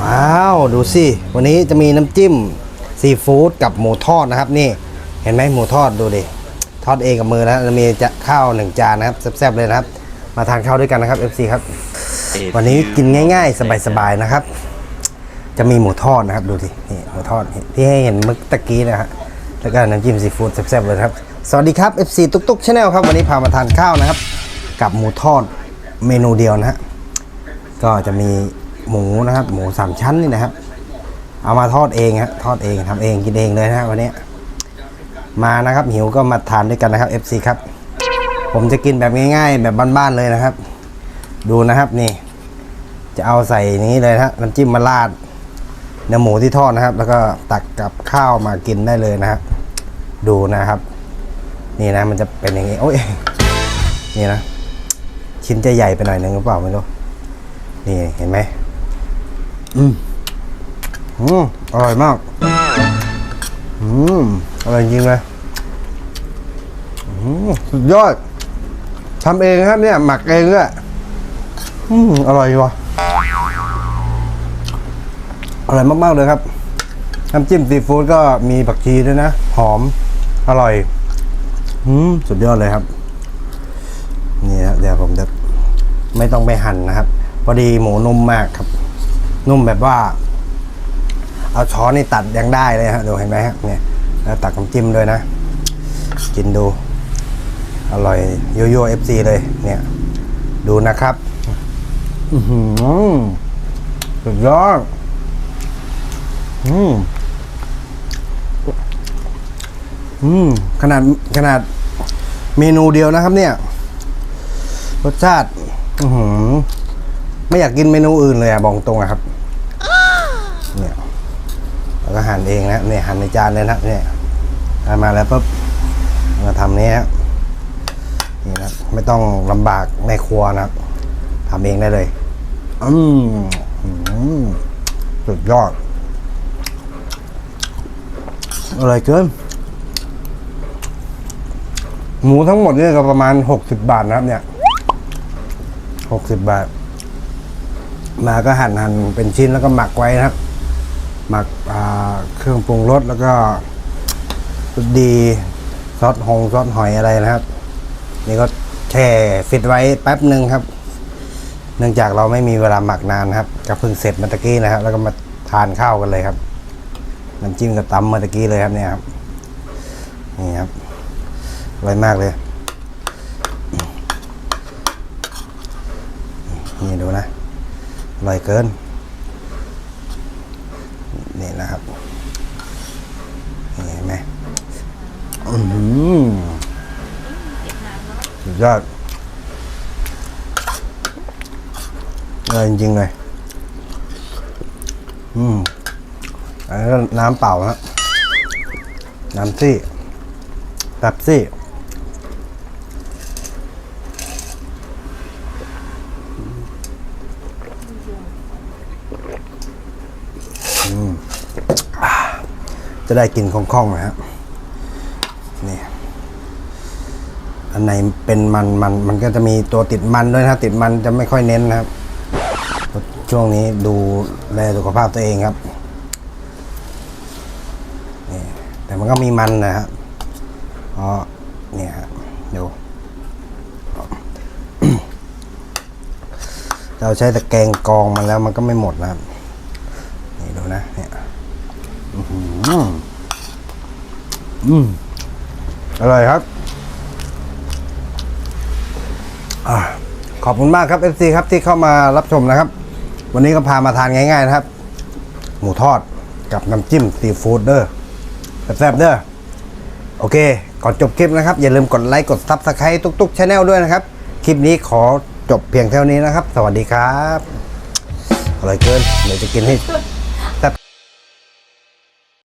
ว้าวดูสิ วันนี้จะมีน้ำจิ้มซีฟู้ดกับหมูทอดนะครับ นี่เห็นไหมหมูทอดดูดิทอดเองกับมือนะจะมีจะข้าวหนึ่งจานนะครับแซ่บๆเลยนะครับ มาทานข้าวด้วยกันนะครับ FC ครับ วันนี้กินง่าย ๆ สบายๆนะครับ จะมีหมูทอดนะครับดูสินี่หมูทอดที่ให้เห็นเมื่อตะกี้นะฮะแล้วก็น้ำจิ้มซีฟู้ดแซ่บๆเลยครับ สวัสดีครับ FC ตุ๊กตุ๊กชาแนลครับวันนี้พามาทานข้าวนะครับ กับหมูทอดเมนูเดียวนะฮะก็จะมี หมูนะครับ หมูสามชั้นนี่นะครับ เอามาทอดเองฮะทอดเองทำเองกินเองเลยนะวันนี้ มานะครับหิวก็มาทานด้วยกันนะครับ FC ครับ ผมจะกินแบบง่ายๆ แบบบ้านๆเลยนะครับ ดูนะครับนี่ จะเอาใส่นี้เลยนะฮะน้ำจิ้มมาราดเนื้อหมูที่ทอดนะครับ แล้วก็ตักกับข้าวมากินได้เลยนะครับ ดูนะครับ นี่นะมันจะเป็นอย่างนี้โอ้ยนี่นะ ชิ้นจะใหญ่ไปหน่อยนึงหรือเปล่าไม่รู้นี่เห็นไหม อืมอืมอร่อยมาก อืมอร่อยจริงเลยอืมสุดยอดทำเองครับเนี่ย หมักเองด้วยอืมอร่อยว่ะอร่อยมาก ๆ เลยครับน้ำจิ้มซีฟู้ดก็มีผักชีด้วยนะ หอม อร่อย อืมสุดยอดเลยครับ นี่นะเดี๋ยวผมจะไม่ต้องไปหั่นนะครับ พอดีหมูนุ่มมากครับ นุ่มแบบว่า เอาช้อนนี่ตัดยังได้เลยฮะดูเห็นไหมฮะเนี่ยแล้วตักน้ำจิ้มด้วยนะ กินดู อร่อยโยโย่เอฟซีเลย เนี่ย ดูนะครับอือหือสุดยอดอืมอืมขนาดขนาดเมนูเดียวนะครับ เนี่ย รสชาติ อือหือ ไม่อยากกินเมนูอื่นเลยอะบอกตรงอะครับเนี่ยแล้วก็หั่นเองนะเนี่ยหั่นในจานเลยนะเนี่ยเอามาแล้วปุ๊บมาทำนี้ฮะนี่นะไม่ต้องลำบากในครัวนะทำเองได้เลยอืมอืมสุดยอดอร่อยเกินหมูทั้งหมดเนี่ยก็ประมาณหกสิบบาทนะครับเนี่ยหกสิบบาท มาก็หั่นหั่นเป็นชิ้นแล้วก็หมักไว้นะครับ หมักเครื่องปรุงรสแล้วก็ดีซอสหงซอสหอยอะไรนะครับ นี่ก็แช่ฟิตไว้แป๊บหนึ่งครับ เนื่องจากเราไม่มีเวลาหมักนานครับก็เพิ่งเสร็จเมื่อตะกี้นะครับ แล้วก็มาทานข้าวกันเลยครับน้ำจิ้มกับตำเมื่อตะกี้เลยครับเนี่ยครับนี่ครับอร่อยมากเลย นี่ดูนะ อร่อยเกิน นี่นะครับเห็นไหมอือหือสุดยอดอร่อยจริงๆเลย อืม อันนี้น้ำเปล่าฮะน้ำซี่แป๊บซี่ จะได้กินคล่องๆนะฮะนี่อันไหนเป็นมันมันมันก็จะมีตัวติดมันด้วยนะติดมันจะไม่ค่อยเน้นนะครับ ช่วงนี้ดูแลสุขภาพตัวเองครับนี่แต่มันก็มีมันนะครับเพราะเนี่ยฮะดูเราใช้ตะแกรงกองมันแล้วมันก็ไม่หมดนะครับนี่ดูนะเนี่ย อืมอืมอร่อยครับอาขอบคุณมากครับ FC ครับที่เข้ามารับชมนะครับ วันนี้ก็พามาทานง่าย ๆ นะครับ หมูทอดกับน้ำจิ้มซีฟู้ดเด้อแซ่บๆเด้อโอเค ก่อนจบคลิปนะครับ อย่าลืมกดไลค์กดซับสไครต์ทุกๆช anel ด้วยนะครับ คลิปนี้ขอจบเพียงเท่านี้นะครับ สวัสดีครับ อร่อยเกินเดี๋ยวจะกินให้